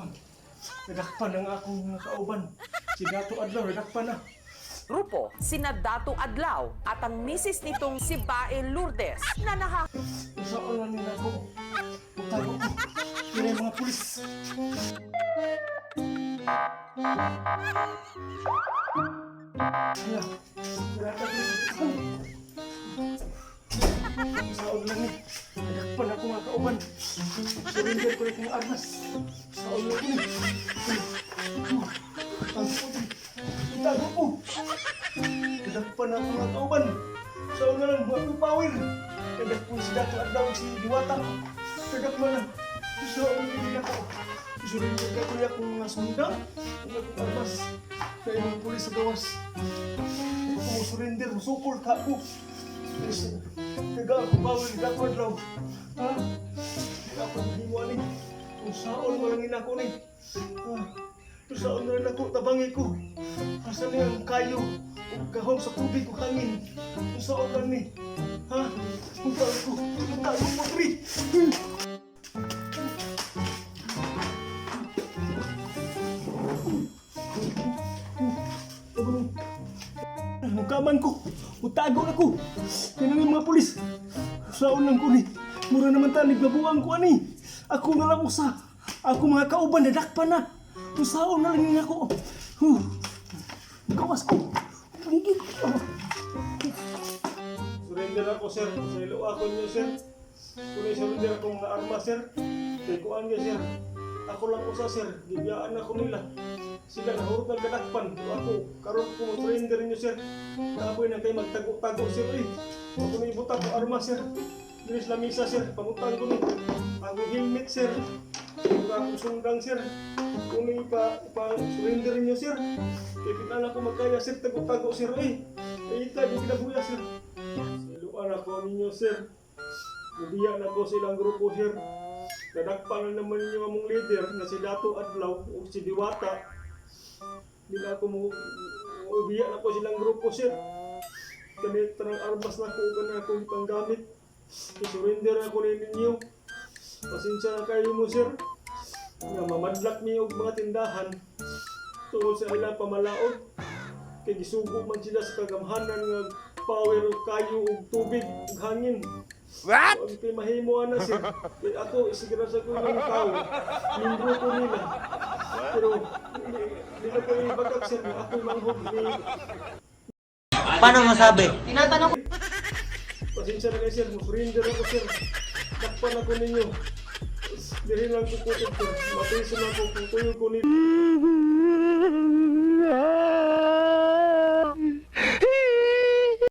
kwan. Nadakpan ang akong kauban. Si Dato Adlaw, nadakpan na. Grupo, sina Dato Adlaw at ang misis nitong si Bae Lourdes na naha Saan na nila ko? Utago ko. Yun ay mga pulis. Kaya, Saon lang ni. Nadakpan ako mga kauban. Surrender ko na kong armas. Lang ni. Ang puti. Itago ko. Nadakpan ako mga kauban. Saon na lang mga power. Kadak po si Dato Adlaw si Diwata. Kadak mo na. Saon lang ako. Surrender ka ko niya kung mga sundang. Kung akong armas. Kaya yung pulis sa gawas. Mo surrender. Musukol ka ako. Ako bawal Dato Adlaw. Ha? Mahiwa ni. Kung saon mo lang ako ni. Ha? Kung saon na lang ako tabangi ko. Asa niya kayo. Kung kahon sa tubig ko hangin. Kung saon. Ha? Kung ko. Kung tayo ko. Tri. Mukaman ko. Utago na ko. Yan ang mga pulis. Saon lang ko ni. Mura naman tanig nabuang ko ani. Ako na lang usa. Ako mga kauban na. Kung saon na lang ako. Huh. Gawas ko. Pagigil ko. Surrender ako, sir. Sa ilo ako niyo, sir. Kung surrender ako arma, sir. Kaya niya, sir. Ako lang usa, sir. Gibiyaan ako nila. Sila nahurot ng kadakpan. Pero ako, karon ko surrender niyo, sir. Kapoy na kayo magtago-tago, sir. Eh. Ako na ibutang ko arma, sir. Dinis lamisa, sir. Pangutang ko ni. Ako helmet, sir. Kung akong sundang, sir. Kung may pa, pa surrender niyo, sir. Kaya pitan ako magkaya, sir. Tago-tago, sir. Eh. Eh, ita, di kinabuya, sir. Siluan ako ninyo, sir. Nabiya na ko silang grupo, sir. Nadakpan na naman ninyo among leader na si Dato Adlaw o si Diwata. Di na ako mo ubiya na ko silang grupo, sir. Kani tanang armas na ko kani akong panggamit. I-surrender ako ni ninyo. Pasensya na kayo mo, sir. Nga mamadlak niyo og mga tindahan tungod sa ilang pamalaod kay gisugo man sila sa kagamhanan nga power kayo ug tubig ug hangin. What? Ang kay mahimo ana sir. Kay ako isigira sa ko yung tao. Membro ko nila. Pero na ko ibagak sir. Ako manghod ni Paano masabi? Pasensya na kayo sir. Surrender ako sir. Dakpan ako ninyo. Dili lang ko ko sir. Matiso na ako kung kuyo ko ni